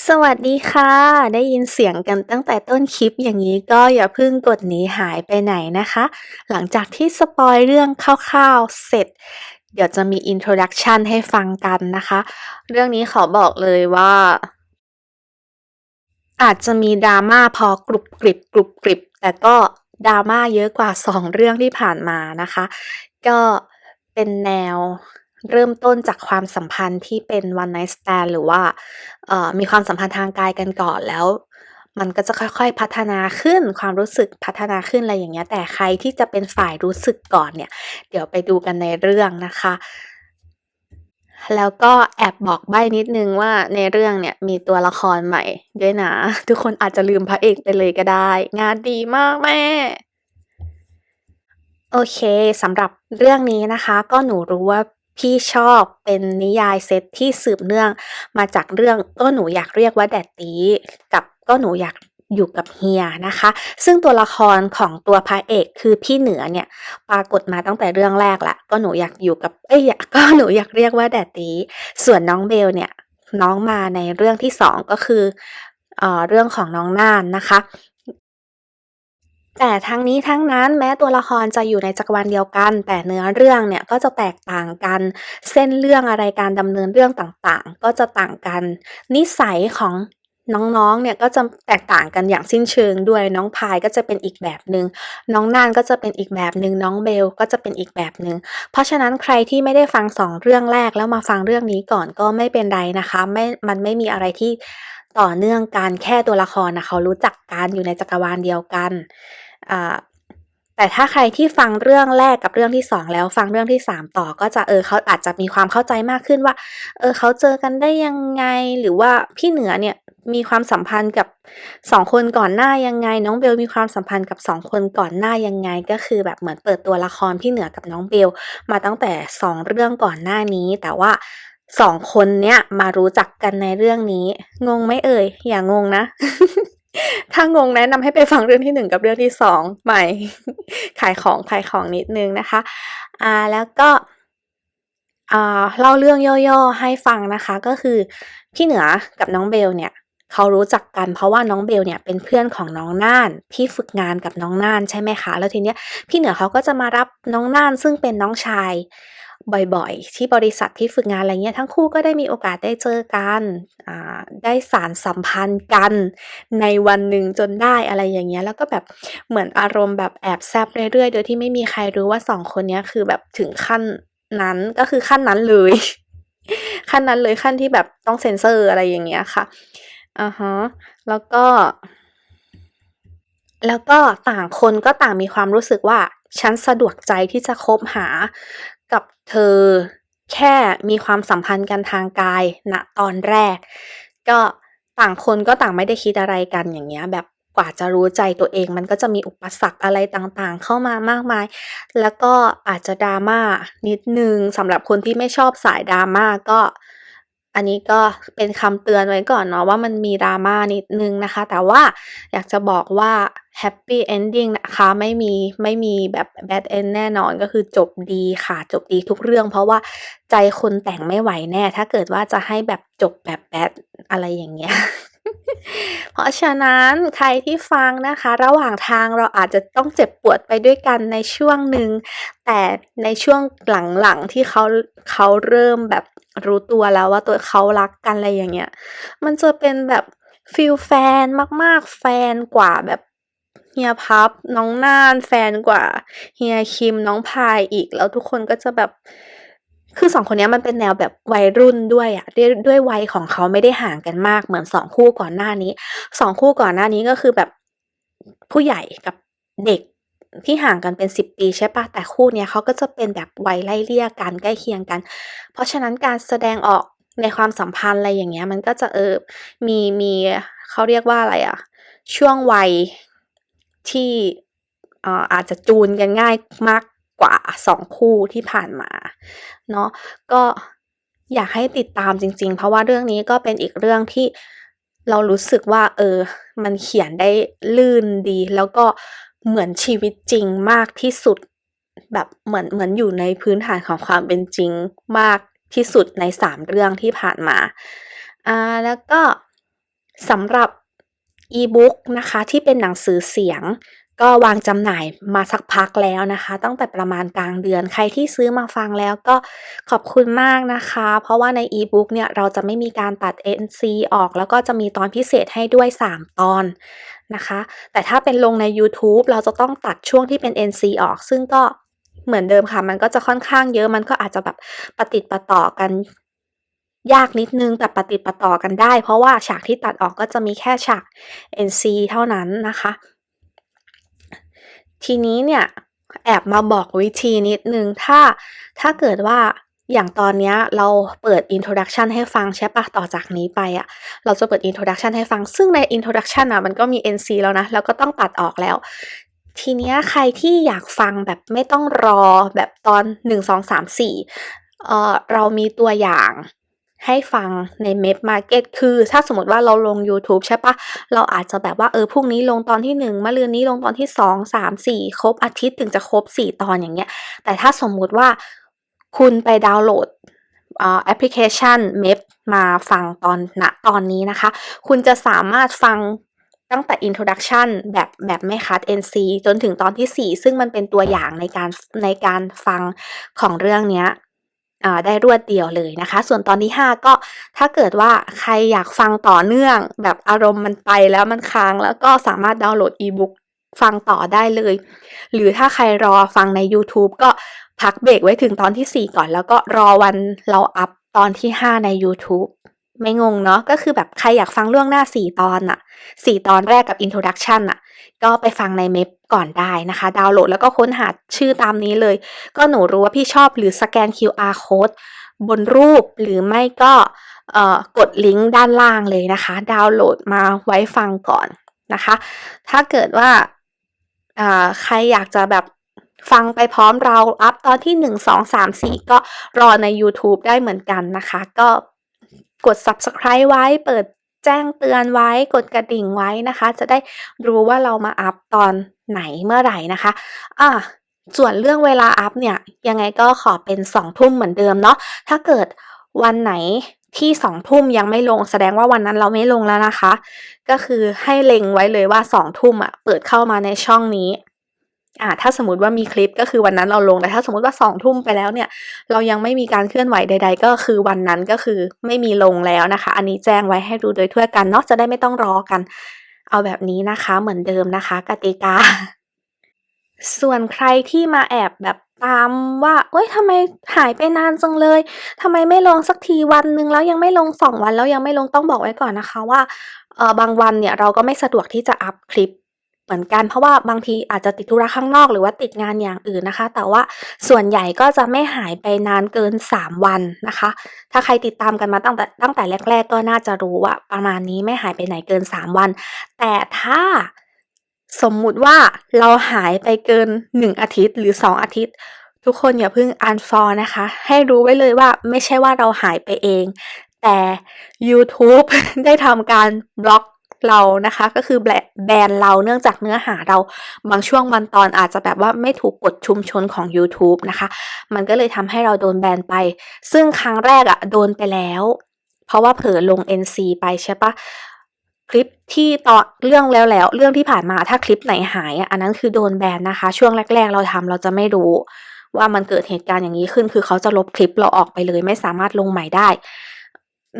สวัสดีค่ะ ได้ยินเสียงกันตั้งแต่ต้นคลิปอย่างนี้ก็อย่าเพิ่งกดหนีหายไปไหนนะคะ หลังจากที่สปอยเรื่องคร่าวๆ เสร็จ เดี๋ยวจะมี introduction ให้ฟังกันนะคะ เรื่องนี้ขอบอกเลยว่า อาจจะมีดราม่าพอกรุบกริบกรุบกริบ แต่ก็ดราม่าเยอะกว่า 2 เรื่องที่ผ่านมานะคะ ก็เป็นแนว เริ่มต้นจากความสัมพันธ์ที่เป็น one night stand หรือว่าเอ่อมีความสัมพันธ์ทางกายกันก่อนแล้ว มันก็จะค่อยๆพัฒนาขึ้น ความรู้สึกพัฒนาขึ้นอะไรอย่างเงี้ย แต่ใครที่จะเป็นฝ่ายรู้สึกก่อนเนี่ย เดี๋ยวไปดูกันในเรื่องนะคะ แล้วก็แอบบอกใบ้นิดนึงว่าในเรื่องเนี่ยมีตัวละครใหม่ด้วยนะ ทุกคนอาจจะลืมพระเอกไปเลยก็ได้ งานดีมากแม่โอเคสำหรับเรื่องนี้นะคะ ก็หนูรู้ว่า พี่ชอบเป็นนิยายเซตที่สืบเนื่องมาจากเรื่องก็หนูอยากเรียกว่าแดดตีกับก็หนูอยากอยู่กับเฮียนะคะ ซึ่งตัวละครของตัวพระเอกคือพี่เหนือเนี่ยปรากฏมาตั้งแต่เรื่องแรกละก็หนูอยากอยู่กับเอ้ยก็หนูอยากเรียกว่าแดดตีส่วนน้องเบลเนี่ยน้องมาในเรื่องที่สองก็คือเอ่อเรื่องของน้องน่านนะคะ แต่ทั้งนี้ทั้งนั้นแม้ตัวละครจะอยู่ในจักรวาลเดียวกัน แต่เนื้อเรื่องเนี่ยก็จะแตกต่างกัน เส้นเรื่องอะไรการดำเนินเรื่องต่างๆ ก็จะต่างกัน นิสัยของน้องๆ เนี่ยก็จะแตกต่างกันอย่างสิ้นเชิงด้วยน้องพายก็จะเป็นอีกแบบหนึ่งน้องน่านก็จะเป็นอีกแบบหนึ่งน้องเบลก็จะเป็นอีกแบบหนึ่งเพราะฉะนั้นใครที่ไม่ได้ฟังสองเรื่องแรกแล้วมาฟังเรื่องนี้ก่อนก็ไม่เป็นไรนะคะไม่มันไม่มีอะไรที่ ต่อเนื่องกันแค่ตัวละครนะเขารู้จักกันอยู่ในจักรวาลเดียวกันแต่ถ้าใครที่ฟังเรื่องแรกกับเรื่องที่สองแล้วฟังเรื่องที่สามต่อก็จะเออเขาอาจจะมีความเข้าใจมากขึ้นว่า เออเขาเจอกันได้ยังไงหรือว่าพี่เหนือเนี่ยมีความสัมพันธ์กับสองคนก่อนหน้ายังไง น้องเบลมีความสัมพันธ์กับสองคนก่อนหน้ายังไง ก็คือแบบเหมือนเปิดตัวละครพี่เหนือกับน้องเบลมาตั้งแต่สองเรื่องก่อนหน้านี้ แต่ว่า สองคนเนี้ยมารู้จักกันในเรื่องนี้ งงไหมเอ่ย อย่างงนะ ถ้างงแนะนำให้ไปฟังเรื่องที่หนึ่งกับเรื่องที่สองใหม่ ขายของขายของนิดนึงนะคะ อ่าแล้วก็อ่าเล่าเรื่องย่อๆให้ฟังนะคะ ก็คือพี่เหนือกับน้องเบลเนี่ยเขารู้จักกันเพราะว่าน้องเบลเนี่ยเป็นเพื่อนของน้องน่านที่ฝึกงานกับน้องน่านใช่ไหมคะ แล้วทีเนี้ยพี่เหนือเขาก็จะมารับน้องน่านซึ่งเป็นน้องชาย บ่อยๆ ที่บริษัทที่ฝึกงานอะไรเงี้ยทั้งคู่ก็ได้มีโอกาสได้เจอกันได้สารสัมพันธ์กันในวันหนึ่งจนได้อะไรอย่างเงี้ยแล้วก็แบบเหมือนอารมณ์แบบแอบแซบเรื่อยๆ โดยที่ไม่มีใครรู้ว่าสองคนเนี้ยคือแบบถึงขั้นนั้นก็คือขั้นนั้นเลย ขั้นนั้นเลยขั้นที่แบบต้องเซ็นเซอร์อะไรอย่างเงี้ยค่ะอ่าฮะแล้วก็ แล้วก็ต่างคนก็ต่างมีความรู้สึกว่าฉันสะดวกใจที่จะคบหา กับเธอแค่มีความสัมพันธ์กันทางกายณตอนแรก ก็ต่างคนก็ต่างไม่ได้คิดอะไรกันอย่างเงี้ยแบบกว่าจะรู้ใจตัวเองมันก็จะมีอุปสรรคอะไรต่างๆ เข้ามามากมาย แล้วก็อาจจะ drama นิดนึงสำหรับคนที่ไม่ชอบสาย drama ก็ อันนี้ก็เป็นคำเตือนไว้ก่อนเนาะว่ามันมี drama นิดนึงนะคะ แต่ว่าอยากจะบอกว่า happy ending นะคะ ไม่มีไม่มีแบบ bad end แน่นอนก็คือจบดีค่ะ จบดีทุกเรื่อง เพราะว่าใจคนแต่งไม่ไหวแน่ ถ้าเกิดว่าจะให้แบบจบแบบ bad อะไรอย่างเงี้ย เพราะฉะนั้นใครที่ฟังนะคะ ระหว่างทางเราอาจจะต้องเจ็บปวดไปด้วยกันในช่วงหนึ่ง แต่ในช่วงหลังๆที่เขาเขาเริ่มแบบรู้ตัวแล้วว่าตัวเขารักกันอะไรอย่างเงี้ย มันจะเป็นแบบฟีลแฟนมากๆแฟนกว่าแบบ เฮียพับ น้องน่านแฟนกว่าเฮียคิมน้องพายอีก แล้วทุกคนก็จะแบบ คือสองคนนี้มันเป็นแนวแบบวัยรุ่นด้วยอะด้วยด้วยวัยของเขาไม่ได้ห่างกันมากเหมือนสองคู่ก่อนหน้านี้สองคู่ก่อนหน้านี้ก็คือแบบผู้ใหญ่กับเด็กที่ห่างกันเป็นสิบปีใช่ปล่าแต่คู่เนี้ยเขาก็จะเป็นแบบวัยไล่เลี่ยกันใกล้เคียงกัน เพราะฉะนั้นการแสดงออกในความสัมพันธ์อะไรอย่างเงี้ย มันก็จะเออมีมีเขาเรียกว่าอะไรอะช่วงวัย ที่เอ่ออาจจะจูนกันง่ายมากกว่าสองคู่ที่ผ่านมาเนาะก็อยากให้ติดตามจริง ๆ เพราะว่าเรื่องนี้ก็เป็นอีกเรื่องที่เรารู้สึกว่า เออ มันเขียนได้ลื่นดี แล้วก็เหมือนชีวิตจริงมากที่สุด แบบเหมือนเหมือนอยู่ในพื้นฐานของความเป็นจริงมากที่สุดในสามเรื่องที่ผ่านมาอ่าแล้วก็สำหรับ อีบุ๊กนะคะที่เป็นหนังสือเสียง ก็วางจำหน่ายมาสักพักแล้วนะคะ ตั้งแต่ประมาณกลางเดือนใครที่ซื้อมาฟังแล้วก็ขอบคุณมากนะคะ เพราะว่าในอีบุ๊กเนี่ยเราจะไม่มีการตัด NC ออก แล้วก็จะมีตอนพิเศษให้ด้วย 3 ตอนนะคะ แต่ถ้าเป็นลงในยูทูบเราจะต้องตัดช่วงที่เป็น NC ออก ซึ่งก็เหมือนเดิมค่ะ มันก็จะค่อนข้างเยอะ มันก็อาจจะแบบประติดประต่อกัน ยากนิดนึงแต่ประติประต่อกันได้ เพราะว่าฉากที่ตัดออกก็จะมีแค่ฉาก NC เท่านั้นนะคะ ทีนี้เนี่ยแอบมาบอกวิธีนิดนึง ถ้าถ้าเกิดว่าอย่างตอนนี้เราเปิด introduction ให้ฟังใช่ปล่าต่อจากนี้ไปอะเราจะเปิด introduction ให้ฟัง ซึ่งใน introduction น่ะมันก็มี NC แล้วนะ แล้วก็ต้องตัดออกแล้ว ทีเนี้ยใครที่อยากฟังแบบไม่ต้องรอแบบตอน 1 2 3 4เอ่อเรามีตัวอย่าง ให้ฟังใน MEP Market คือถ้าสมมติว่าเราลงยูทูบใช่ปล่าเราอาจจะแบบว่าเออพรุ่งนี้ลงตอนที่ 1มะรืนนี้ลงตอนที่ 2 3 4 ครบอาทิตย์ถึงจะครบ 4 ตอนอย่างเงี้ย แต่ถ้าสมมุติว่าคุณไปดาวน์โหลดแอปพลิเคชัน MEP มาฟังตอนณตอนนี้นะคะ คุณจะสามารถฟังตั้งแต่ introduction แบบแบบไม่คัด NC จนถึงตอนที่ 4 ซึ่งมันเป็นตัวอย่างในการในการฟังของเรื่องเนี้ย ได้รวดเดียวเลยนะคะ ส่วนตอนที่5ก็ถ้าเกิดว่าใครอยากฟังต่อเนื่อง แบบอารมณ์มันไปแล้วมันค้างแล้วก็สามารถดาวน์โหลดอีบุ๊กฟังต่อได้เลย หรือถ้าใครรอฟังในยูทูบก็พักเบรกไว้ถึงตอนที่ 4 ก่อน แล้วก็รอวันเราอัปตอนที่ 5 ในยูทูบไม่งงเนาะก็คือแบบใครอยากฟังล่วงหน้า 4 ตอนน่ะ4 ตอนแรกกับ introduction น่ะก็ไปฟังใน MEP ก่อนได้นะคะ ดาวน์โหลดแล้วก็ค้นหาชื่อตามนี้เลย ก็หนูรู้ว่าพี่ชอบหรือสแกน QR โคดบนรูปหรือไม่ก็กดลิงก์ด้านล่างเลยนะคะ ดาวน์โหลดมาไว้ฟังก่อนนะคะ ถ้าเกิดว่าใครอยากจะแบบฟังไปพร้อมเราอัปตอนที่ 1 2 3 4 ก็รอในยูทูบได้เหมือนกันนะคะ ก็กด subscribe ไว้เปิด แจ้งเตือนไว้กดกระดิ่งไว้นะคะ จะได้รู้ว่าเรามาอัปตอนไหนเมื่อไหร่นะคะอ่าส่วนเรื่องเวลาอัปเนี่ย ยังไงก็ขอเป็น2ทุ่มเหมือนเดิมเนาะถ้าเกิดวันไหนที่2ทุ่มยังไม่ลงแสดงว่าวันนั้นเราไม่ลงแล้วนะคะ ก็คือให้เล็งไว้เลยว่า2ทุ่มอะเปิดเข้ามาในช่องนี้ อ่าถ้าสมมติว่ามีคลิปก็คือวันนั้นเราลงแต่ถ้าสมมติว่า2ทุ่มไปแล้วเนี่ย เรายังไม่มีการเคลื่อนไหวใด ๆ ก็คือวันนั้นก็คือไม่มีลงแล้วนะคะ อันนี้แจ้งไว้ให้รู้โดยทั่วกันเนาะจะได้ไม่ต้องรอกัน เอาแบบนี้นะคะเหมือนเดิมนะคะ กติกา ส่วนใครที่มาแอบแบบตามว่า"เฮ้ยทำไมหายไปนานจังเลยทำไมไม่ลงสักทีวันหนึ่งแล้วยังไม่ลง2วันแล้วยังไม่ลง"ต้องบอกไว้ก่อนนะคะว่าเออบางวันเนี่ยเราก็ไม่สะดวกที่จะอัปคลิป เหมือนกันเพราะว่าบางทีอาจจะติดธุระข้างนอกหรือว่าติดงานอย่างอื่นนะคะ แต่ว่าส่วนใหญ่ก็จะไม่หายไปนานเกิน 3 วันนะคะ ถ้าใครติดตามกันมาตั้งแต่ตั้งแต่แรก ๆ ก็น่าจะรู้ว่าประมาณนี้ไม่หายไปไหนเกิน 3 วัน แต่ถ้าสมมุติว่าเราหายไปเกิน 1 อาทิตย์หรือ 2 อาทิตย์ ทุกคนอย่าเพิ่ง unfollow นะคะ ให้รู้ไว้เลยว่าไม่ใช่ว่าเราหายไปเอง แต่ยูทูบได้ทำการบล็อก เรานะคะก็คือแบแบนเราเนื่องจากเนื้อหาเราบางช่วงบางตอนอาจจะแบบว่าไม่ถูกกฎชุมชนของยูทูบนะคะ มันก็เลยทำให้เราโดนแบนไป ซึ่งครั้งแรกอะโดนไปแล้ว เพราะว่าเผลอลง NC ไปใช่ปล่าคลิปที่ต่อเรื่องแล้วๆเรื่องที่ผ่านมาถ้าคลิปไหนหายอะอันนั้นคือโดนแบนนะคะ ช่วงแรก ๆ เราทำเราจะไม่รู้ ว่ามันเกิดเหตุการณ์อย่างงี้ขึ้น คือเขาจะลบคลิปเราออกไปเลย ไม่สามารถลงใหม่ได้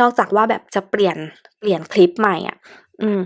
นอกจากว่าแบบจะเปลี่ยนเปลี่ยนคลิปใหม่อะ อืม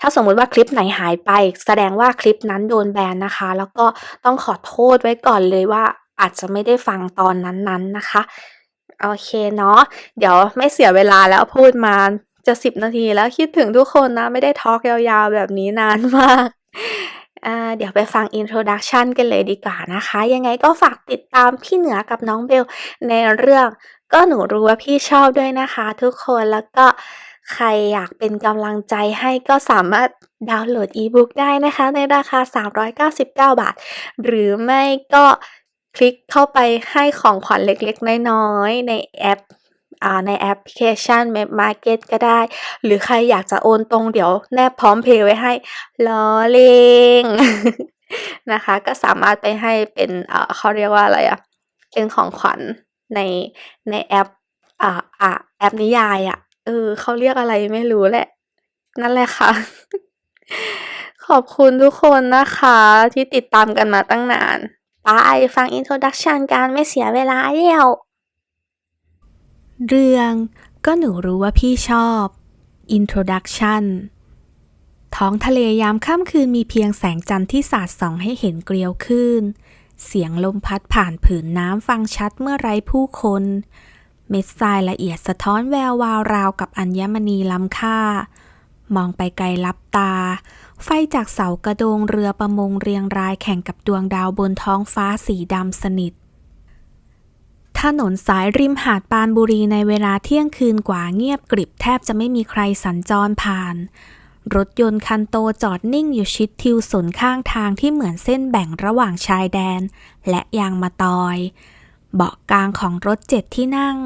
ถ้าสมมุติว่าคลิปไหนหายไป แสดงว่าคลิปนั้นโดนแบนนะคะ แล้วก็ต้องขอโทษไว้ก่อนเลยว่า อาจจะไม่ได้ฟังตอนนั้นๆนะคะ โอเคเนาะ เดี๋ยวไม่เสียเวลาแล้วพูดมาจะ10นาทีแล้วคิดถึงทุกคนนะ ไม่ได้ทอล์กยาวๆ แบบนี้นานมาก อ่าเดี๋ยวไปฟัง introduction กันเลยดีกว่านะคะ ยังไงก็ฝากติดตามพี่เหนือกับน้องเบลในเรื่อง ก็หนูรู้ว่าพี่ชอบด้วยนะคะ ทุกคนแล้วก็ ใครอยากเป็นกำลังใจให้ก็สามารถดาวน์โหลดอีบุ๊กได้นะคะ ในราคา 399 บาท หรือไม่ก็คลิกเข้าไปให้ของขวัญเล็กๆ น้อยๆ ในแอปในแอปพลิเคชัน MEP Market ก็ได้ หรือใครอยากจะโอนตรงเดี๋ยวแนบพร้อมเพย์ไว้ให้ล้อเล่นนะคะ ก็สามารถไปให้เป็นอ่าเขาเรียกว่าอะไรอะเป็นของขวัญในในแอปอ่าอ่าแอปนิยายอะ เออเขาเรียกอะไรไม่รู้แหละ นั่นแหละค่ะ ขอบคุณทุกคนนะคะ ที่ติดตามกันมาตั้งนาน ไปฟัง introduction กันไม่เสียเวลาแล้วเรื่องก็หนูรู้ว่าพี่ชอบ introduction ท้องทะเลยามค่ำคืนมีเพียงแสงจันทร์ที่สาดส่องให้เห็นเกลียวขึ้น เสียงลมพัดผ่านผืนน้ำฟังชัดเมื่อไร้ผู้คน เม็ดทรายละเอียดสะท้อนแวววาวราวกับอัญมณีล้ำค่า มองไปไกลลับตา ไฟจากเสากระโดงเรือประมงเรียงรายแข่งกับดวงดาวบนท้องฟ้าสีดำสนิท ถนนสายริมหาดปานบุรีในเวลาเที่ยงคืนกว่าเงียบกริบแทบจะไม่มีใครสัญจรผ่าน รถยนต์คันโตจอดนิ่งอยู่ชิดทิวสนข้างทางที่เหมือนเส้นแบ่งระหว่างชายแดน และยางมะตอย เบาะกลางของรถเจ็ดที่นั่ง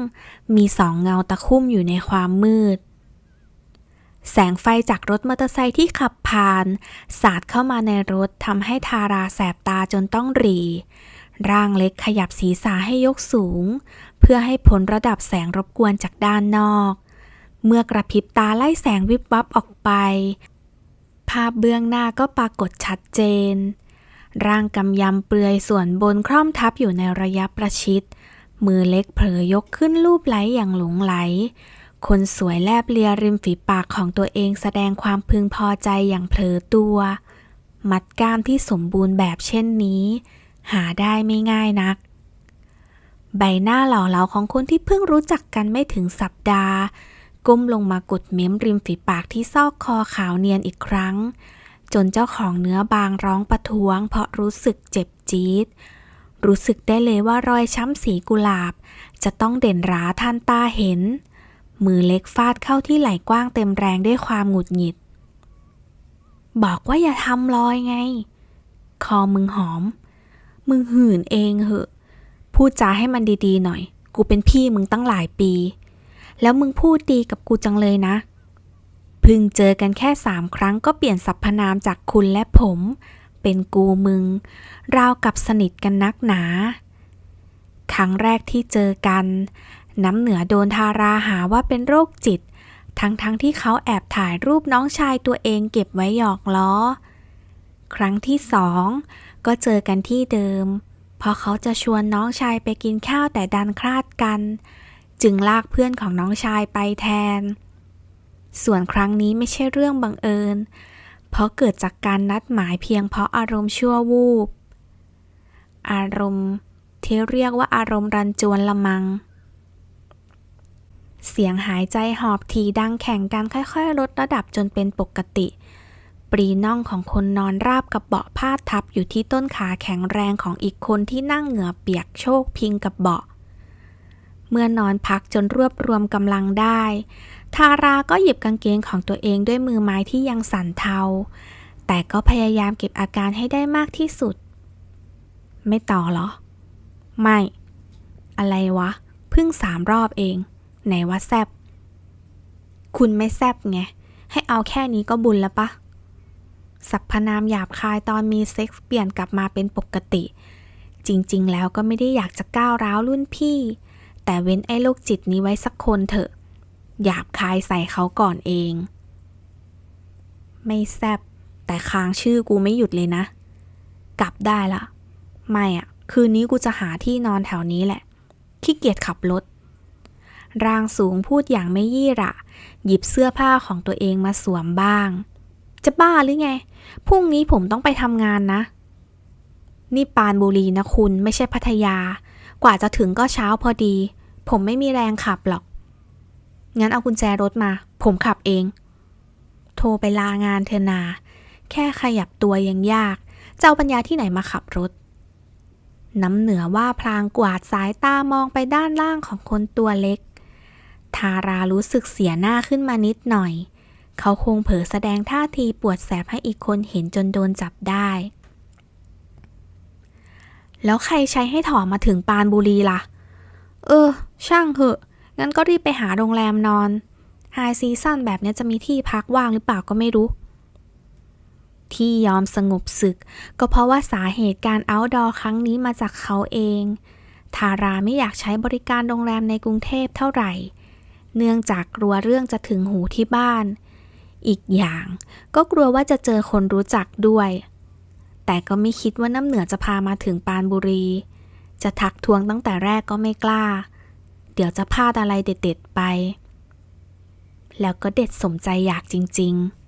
มีสองเงาตะคุ่มอยู่ในความมืด แสงไฟจากรถมอเตอร์ไซค์ที่ขับผ่าน สาดเข้ามาในรถทำให้ทาราแสบตาจนต้องหรีร่างเล็กขยับศีรษะให้ยกสูง เพื่อให้พ้นระดับแสงรบกวนจากด้านนอก เมื่อกระพริบตาไล่แสงวิบวับออกไป ภาพเบื้องหน้าก็ปรากฏชัดเจน ร่างกำยำเปลือยส่วนบนคร่อมทับอยู่ในระยะประชิด มือเล็กเผลอยกขึ้นรูปไหลอย่างหลงไหล คนสวยแลบเลียริมฝีปากของตัวเองแสดงความพึงพอใจอย่างเผลอตัว มัดก้ามที่สมบูรณ์แบบเช่นนี้ หาได้ไม่ง่ายนัก ใบหน้าหล่อเหลาของคนที่เพิ่งรู้จักกันไม่ถึงสัปดาห์ ก้มลงมากดเม้มริมฝีปากที่ซอกคอขาวเนียนอีกครั้ง จนเจ้าของเนื้อบางร้องประท้วง เพราะรู้สึกเจ็บจี๊ด รู้สึกได้เลยว่ารอยช้ำสีกุหลาบ จะต้องเด่นร้าทันตาเห็น มือเล็กฟาดเข้าที่ไหล่กว้างเต็มแรงด้วยความหงุดหงิด บอกว่าอย่าทำรอยไง คอมึงหอม มึงหื่นเองเหอะ พูดจาให้มันดีๆหน่อย กูเป็นพี่มึงตั้งหลายปี แล้วมึงพูดดีกับกูจังเลยนะ พึ่งเจอกันแค่สามครั้งก็เปลี่ยนสรรพนามจากคุณและผม เป็นกูมึง ราวกับสนิทกันนักหนา ครั้งแรกที่เจอกัน น้ำเหนือโดนทาราหาว่าเป็นโรคจิต ทั้งๆทที่เขาแอบถ่ายรูปน้องชายตัวเองเก็บไว้หยอกล้อ ครั้งที่สองก็เจอกันที่เดิมเพราะเขาจะชวนน้องชายไปกินข้าวแต่ดันคลาดกัน จึงลากเพื่อนของน้องชายไปแทน ส่วนครั้งนี้ไม่ใช่เรื่องบังเอิญ เพราะเกิดจากการนัดหมายเพียงเพราะอารมณ์ชั่ววูบ อารมณ์ที่เรียกว่าอารมณ์รันจวนละมัง เสียงหายใจหอบทีดังแข่งกันค่อยๆ ลดระดับจนเป็นปกติ ปรีน่องของคนนอนราบกับเบาะพาดทับอยู่ที่ต้นขาแข็งแรงของอีกคนที่นั่งเหงื่อเปียกโชกพิงกับเบาะ เมื่อนอนพักจนรวบรวมกำลังได้ ทาราก็หยิบกางเกงของตัวเองด้วยมือไม้ที่ยังสั่นเทา แต่ก็พยายามเก็บอาการให้ได้มากที่สุด ไม่ต่อเหรอ ไม่ อะไรวะ เพิ่งสามรอบเอง ไหนว่าแซบคุณไม่แซบไง ให้เอาแค่นี้ก็บุญแล้วปะสรรพนามหยาบคายตอนมีเซ็กส์เปลี่ยนกลับมาเป็นปกติ จริงๆ แล้วก็ไม่ได้อยากจะก้าวร้าวรุ่นพี่ แต่เว้นไอ้โรคจิตนี้ไว้สักคนเถอะ หยาบคายใส่เขาก่อนเอง ไม่แซบแต่ค้างชื่อกูไม่หยุดเลยนะ กลับได้ละ ไม่อะคืนนี้กูจะหาที่นอนแถวนี้แหละ ขี้เกียจขับรถ ร่างสูงพูดอย่างไม่ยี่ระ หยิบเสื้อผ้าของตัวเองมาสวมบ้าง จะบ้าหรือไง พรุ่งนี้ผมต้องไปทำงานนะ นี่ปานบุรีนะคุณไม่ใช่พัทยา กว่าจะถึงก็เช้าพอดี ผมไม่มีแรงขับหรอก งั้นเอากุญแจรถมา ผมขับเอง โทรไปลางานเธอนา แค่ขยับตัวยังยาก เจ้าปัญญาที่ไหนมาขับรถ น้ำเหนือว่าพลางกวาดสายตามองไปด้านล่างของคนตัวเล็ก ทารารู้สึกเสียหน้าขึ้นมานิดหน่อย เขาคงเผลอแสดงท่าทีปวดแสบให้อีกคนเห็นจนโดนจับได้ แล้วใครใช้ให้ถอมาถึงปานบุรีล่ะ เออ ช่างเหอะ งั้นก็รีบไปหาโรงแรมนอนไฮซีซั่นแบบนี้จะมีที่พักว่างหรือเปล่าก็ไม่รู้ ที่ยอมสงบศึก ก็เพราะว่าสาเหตุการเอาท์ดอร์ครั้งนี้มาจากเขาเอง ทาราไม่อยากใช้บริการโรงแรมในกรุงเทพเท่าไหร่ เนื่องจากกลัวเรื่องจะถึงหูที่บ้าน อีกอย่างก็กลัวว่าจะเจอคนรู้จักด้วย แต่ก็ไม่คิดว่าน้ำเหนือจะพามาถึงปานบุรี จะทักทวงตั้งแต่แรกก็ไม่กล้า เดี๋ยวจะพลาดอะไรเด็ดๆไป แล้วก็เด็ดสมใจอยากจริง ๆ